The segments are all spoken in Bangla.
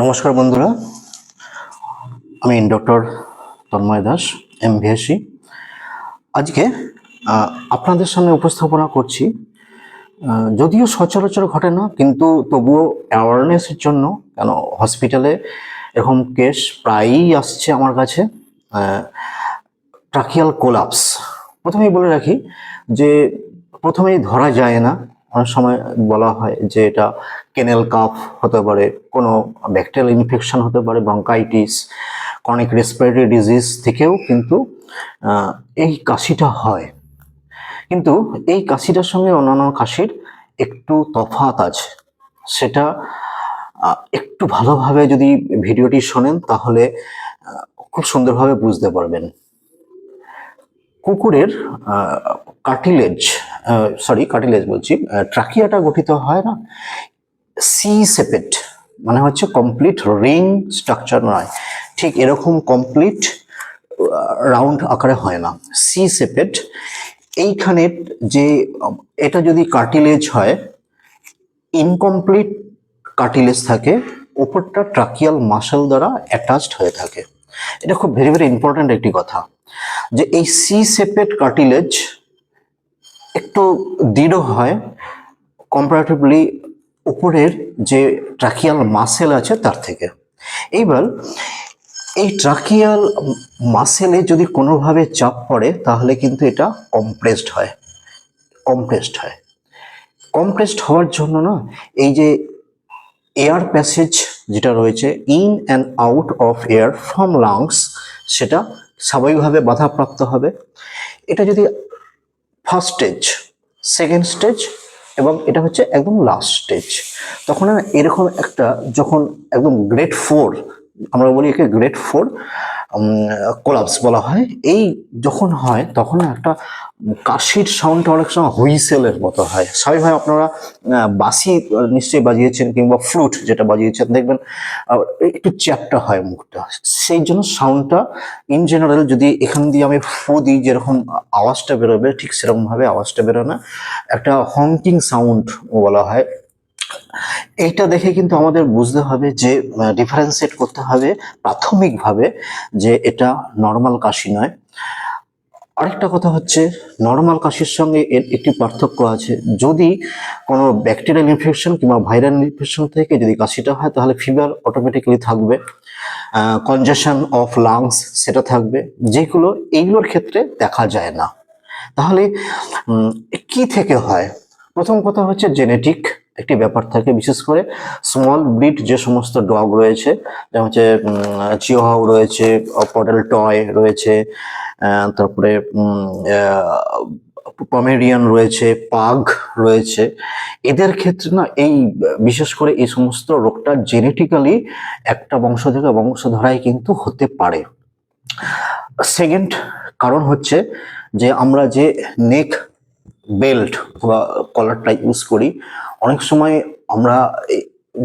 নমস্কার বন্ধুরা, আমি doctor Tanmoy Das M VSc আজকে আপনাদের সামনে উপস্থাপনা করছি যদিও সচরাচর ঘটে না, কিন্তু তবুও অ্যাওয়ারনেসের জন্য, কেন হসপিটালে এরকম কেস প্রায়ই আসছে আমার কাছে ট্রাকিয়াল কোলাপস প্রথমেই বলে রাখি যে, প্রথমেই ধরা যায় না অনেক সময় বলা হয় যে এটা কেনেল কাফ হতে পারে, কোনো ব্যাকটেরিয়াল ইনফেকশন হতে পারে, ব্রঙ্কাইটিস ক্রনিক রেসপিরেটরি ডিজিজ থেকেও কিন্তু এই কাশিটা হয়। কিন্তু এই কাশিটার সঙ্গে অন্যান্য কাশির একটু তফাত আছে। সেটা একটু ভালোভাবে যদি ভিডিওটি শোনেন তাহলে খুব সুন্দরভাবে বুঝতে পারবেন। কুকুরের কার্টিলেজ সরি কার্টিলেজ বলছি ট্রাকিয়াটা গঠিত হয় না সি সেপেট মানে হচ্ছে কমপ্লিট রিং স্ট্রাকচার নয়। ঠিক এরকম কমপ্লিট রাউন্ড আকারে হয় না। সি সেপেট এইখানে যে, এটা যদি কার্টিলেজ হয় ইনকমপ্লিট কার্টিলেজ থাকে, ওপরটা ট্রাকিয়াল মাসেল দ্বারা অ্যাটাচড হয়ে থাকে। এটা খুব ভেরি ভেরি ইম্পর্ট্যান্ট একটি কথা যে এই সি সেপেট কার্টিলেজ একটু দৃঢ় হয় কম্পারেটিভলি উপরের যে ট্রাকিয়াল মাসেল আছে তার থেকে। এইবার এই ট্রাকিয়াল মাসেলে যদি কোনোভাবে চাপ পড়ে তাহলে কিন্তু এটা কম্প্রেসড হয় কম্প্রেসড হয়। কম্প্রেসড হওয়ার জন্য না এই যে এয়ার প্যাসেজ যেটা রয়েছে in and out of air from lungs সেটা স্বাভাবিকভাবে বাধাপ্রাপ্ত হবে। এটা যদি ফার্স্ট স্টেজ সেকেন্ড স্টেজ এবং এটা হচ্ছে একদম লাস্ট স্টেজ তখন এরকম একটা যখন একদম গ্রেট ফোর আমরা বলি একে গ্রেট ফোর কোলাপস বলা হয়। এই যখন হয় তখন একটা কাশির সাউন্ডটা অনেক সময় হুইসেলের মতো হয়। সবাই স্বাভাবিকভাবে আপনারা আহ, নিশ্চয়ই বাজিয়েছেন কিংবা ফ্লুট যেটা বাজিয়েছেন দেখবেন একটু চ্যাপটা হয় মুখটা। সেই জন্য সাউন্ডটা ইন জেনারেল যদি এখান দিয়ে আমি ফু দিই যেরকম আওয়াজটা বেরোবে ঠিক সেরকমভাবে আওয়াজটা বেরোয় না। একটা হংকিং সাউন্ড বলা হয়। এইটা দেখে কিন্তু আমাদের বুঝতে হবে যে ডিফারেন্সিয়েট করতে হবে প্রাথমিকভাবে যে এটা নর্মাল কাশি নয়। আরেকটা কথা হচ্ছে নর্মাল কাশির সঙ্গে এর একটি পার্থক্য আছে। যদি কোনো ব্যাকটেরিয়াল ইনফেকশন কিংবা ভাইরাল ইনফেকশন থেকে যদি কাশিটা হয়, তাহলে ফিভার অটোমেটিক্যালি থাকবে। কনজেশন অফ লাংস সেটা থাকবে। যেগুলো, এইগুলোর ক্ষেত্রে দেখা যায় না। তাহলে কি থেকে হয়? প্রথম কথা হচ্ছে জেনেটিক একটি ব্যাপার থাকে, বিশেষ করে স্মল ব্রিড যে সমস্ত ডগ রয়েছে, যেমন হচ্ছে চিওহাউ রয়েছে পডেল টয় রয়েছে তারপরে পমেরিয়ান রয়েছে পাগ রয়েছে। এদের ক্ষেত্রে না এই, বিশেষ করে এই সমস্ত রোগটা জেনেটিক্যালি একটা বংশ থেকে বংশধরাই কিন্তু হতে পারে। সেকেন্ড কারণ হচ্ছে যে আমরা যে নেক বেল্ট বা কলারটা ইউজ করি, অনেক সময় আমরা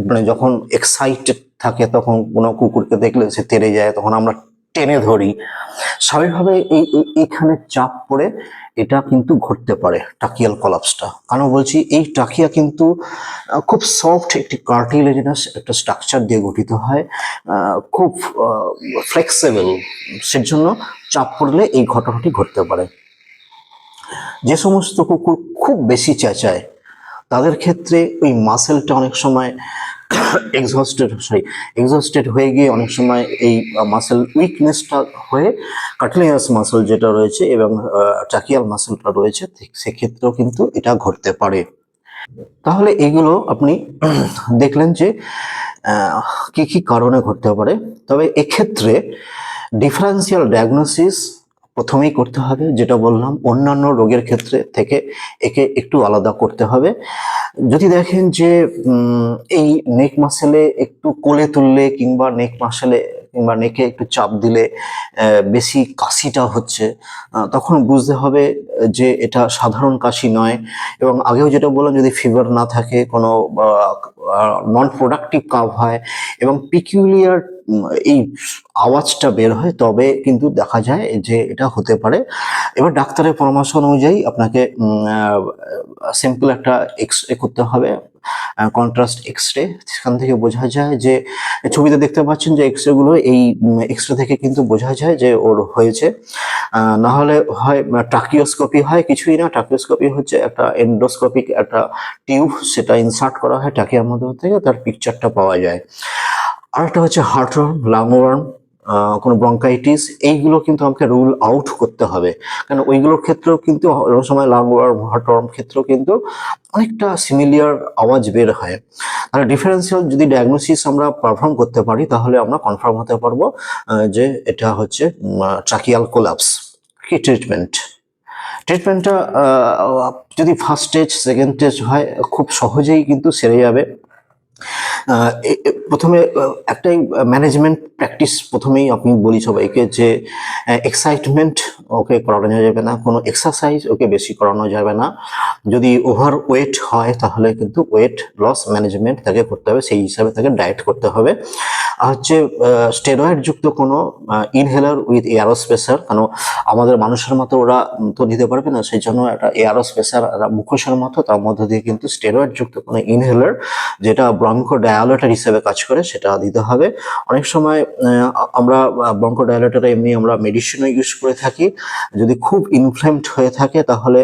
মানে যখন এক্সাইটেড থাকে তখন কোনো কুকুরকে দেখলে সে তেড়ে যায়, তখন আমরা টেনে ধরি। স্বাভাবিকভাবে এই- এইখানে চাপ পড়ে, এটা কিন্তু ঘটতে পারে টাকিয়াল কলাপসটা কারণ বলছি, এই টাকিয়া কিন্তু খুব সফট একটি কার্টিলেজিনাস একটা স্ট্রাকচার দিয়ে গঠিত হয় খুব ফ্লেক্সিবল সেজন্য চাপ পড়লে এই ঘটনাটি ঘটতে পারে। যে সমস্ত কুকুর খুব বেশি চেঁচায়, তাদের ক্ষেত্রে ওই মাসেলটা অনেক সময় এক্সহস্টেড সরি এক্সহস্টেড হয়ে গিয়ে অনেক সময় এই মাসেল উইকনেসটা হয়ে কার্টিলিয়াস মাসেল যেটা রয়েছে এবং ট্রাকিয়াল মাসেলটা রয়েছে সেক্ষেত্রেও কিন্তু এটা ঘটতে পারে। তাহলে এগুলো আপনি দেখলেন যে কি কি কারণে ঘটতে পারে। তবে এক্ষেত্রে ডিফারেন্সিয়াল ডায়াগনোসিস প্রথমেই করতে হবে যেটা বললাম, অন্যান্য রোগের ক্ষেত্রে থেকে একে একটু আলাদা করতে হবে। যদি দেখেন যে এই নেক মাসেলে একটু কোলে তুললে কিংবা নেক মাসেলে কিংবা নেকে একটু চাপ দিলে বেশি কাশিটা হচ্ছে তখন বুঝতে হবে যে এটা সাধারণ কাশি নয়। এবং আগেও যেটা বললাম, যদি ফিভার না থাকে, কোনো নন প্রোডাক্টিভ কাভ হয়, এবং পিকিউলিয়ার এই আওয়াজটা বের হয়, তবে কিন্তু দেখা যায় যে এটা হতে পারে। এবার ডাক্তারের পরামর্শ অনুযায়ী আপনাকে সিম্পল একটা এক্স রে করতে হবে। কন্ট্রাস্ট এক্স রে সেখান থেকে বোঝা যায় যে, ছবিতে দেখতে পাচ্ছেন যে এক্স রে গুলো এই এক্স রে থেকে কিন্তু বোঝা যায় যে ওর হয়েছে। না হলে হয় ট্রাকিওস্কোপি হয়, কিছুই না। ট্রাকিওস্কোপি হচ্ছে একটা এন্ডোস্কোপিক একটা টিউব সেটা ইনসার্ট করা হয় টাকিয়ার মধ্যে থেকে, তার পিকচারটা পাওয়া যায়। আরেকটা হচ্ছে হার্ট ওয়ার্ম লাং ওয়ার্ম কোনো ব্রঙ্কাইটিস এইগুলো কিন্তু আমাকে রুল আউট করতে হবে। কারণ ওইগুলোর ক্ষেত্রেও কিন্তু সময় লাং ওয়ার্ম হার্ট ওয়ার্ম ক্ষেত্রেও কিন্তু অনেকটা সিমিলিয়ার আওয়াজ বের হয়। তাহলে ডিফারেন্সিয়াল যদি ডায়াগনোসিস আমরা পারফর্ম করতে পারি, তাহলে আমরা কনফার্ম হতে পারব যে এটা হচ্ছে ট্রাকিয়াল কোলাপস কি ট্রিটমেন্ট ট্রিটমেন্টটা যদি ফার্স্ট স্টেজ সেকেন্ড স্টেজ হয়, খুব সহজেই কিন্তু সেরে যাবে। প্রথমে একটাই ম্যানেজমেন্ট প্র্যাকটিস প্রথমেই আপনি বলি সবাইকে যে এক্সাইটমেন্ট ওকে করানো যাবে না, কোনো এক্সারসাইজ ওকে বেশি করানো যাবে না। যদি ওভার ওয়েট হয় তাহলে কিন্তু ওয়েট লস ম্যানেজমেন্ট তাকে করতে হবে, সেই হিসাবে তাকে ডায়েট করতে হবে। আর হচ্ছে স্টেরয়েড যুক্ত কোনো ইনহেলার উইথ এয়ারোস্পেসার কারণ আমাদের মানুষের মতো ওরা তো নিতে পারবে না, সেই জন্য একটা এয়ারোস্পেসার মুখোশের মতো, তার মধ্যে দিয়ে কিন্তু স্টেরয়েড যুক্ত কোনো ইনহেলার যেটা ব্রঙ্কো ডায়ালেটার হিসেবে কাজ করে, সেটা দিতে হবে। অনেক সময় আমরা ব্রঙ্কো ডায়ালেটার এমনি আমরা মেডিসিনও ইউজ করে থাকি। যদি খুব ইনফ্লেমড হয়ে থাকে, তাহলে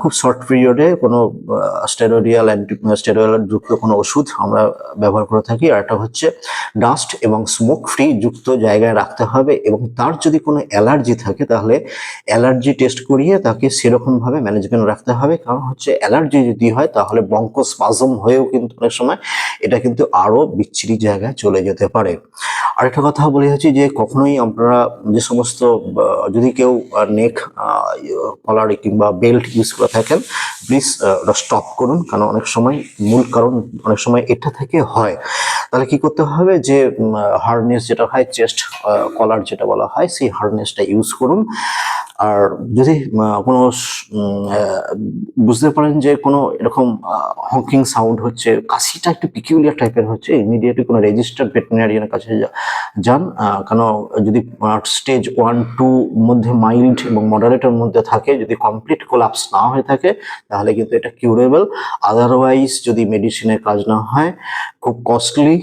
খুব শর্ট পিরিয়ডে কোনো স্টেরোডিয়াল স্টেরয়েড যুক্ত কোনো ওষুধ আমরা ব্যবহার করে থাকি। আর একটা হচ্ছে ডাস্ট এবং স্মোক ফ্রি যুক্ত জায়গায় রাখতে হবে এবং তার যদি কোনো অ্যালার্জি থাকে তাহলে অ্যালার্জি টেস্ট করিয়ে তাকে সেরকমভাবে ম্যানেজমেন্ট রাখতে হবে। কারণ হচ্ছে অ্যালার্জি যদি হয় তাহলে ব্রঙ্কোস্পাজম হয়েও কিন্তু অনেক সময় এটা কিন্তু আরও বিচ্ছিরি জায়গায় চলে যেতে পারে। আরেকটা কথা বলে হচ্ছে যে কখনোই আপনারা যে সমস্ত যদি কেউ নেক কলার কিংবা বেল্ট ইউজ করে থাকেন প্লিজ স্টপ করুন। কারণ অনেক সময় মূল কারণ অনেক সময় এটা থেকে হয়। তাহলে কি করতে হবে? যে হার্নেস যেটা হয় চেস্ট কলার যেটা বলা হয়, সেই হার্নেসটা ইউজ করুন। আর যদি কোনো বুঝতে পারেন যে, কোনো এরকম হকিং সাউন্ড হচ্ছে, কাশিটা একটু পিকিউলিয়ার টাইপের হচ্ছে ইমিডিয়েটলি কোনো রেজিস্টার্ড ভেটেরিনারিয়ানের কাছে যান কেন যদি স্টেজ ওয়ান টু মধ্যে মাইল্ড এবং মডারেটের মধ্যে থাকে, যদি কমপ্লিট কোলাপস না হয়ে থাকে, তাহলে কিন্তু এটা কিউরেবল আদারওয়াইজ যদি মেডিসিনের কাজ না হয়, খুব কস্টলি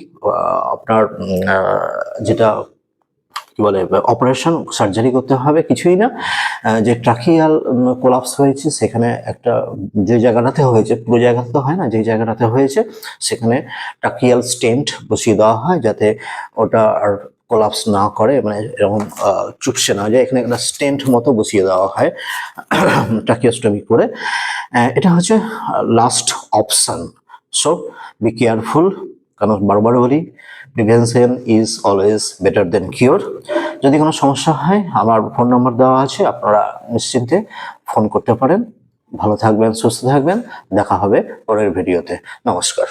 আপনার যেটা কি বলে অপারেশন সার্জারি করতে হবে, কিছুই না। যে ট্রাকিয়াল কোলাপস হয়েছে, সেখানে একটা, যে জায়গাটাতে হয়েছে, পুরো জায়গাতে তো হয় না, যে জায়গাটাতে হয়েছে, সেখানে ট্রাকিয়াল স্টেন্ট বসিয়ে দেওয়া হয়, যাতে ওটা আর কোলাপস না করে মানে এরকম চুপসে না যায়। এখানে একটা স্টেন্ট মতো বসিয়ে দেওয়া হয় ট্রাকিওস্টমি করে। এটা হচ্ছে last option so be careful কারণ বারবার বলি prevention is always better than cure যদি কোনো সমস্যা হয়, আমার ফোন নম্বর দেওয়া আছে, আপনারা নিশ্চিন্তে ফোন করতে পারেন। ভালো থাকবেন, সুস্থ থাকবেন। দেখা হবে পরের ভিডিওতে নমস্কার।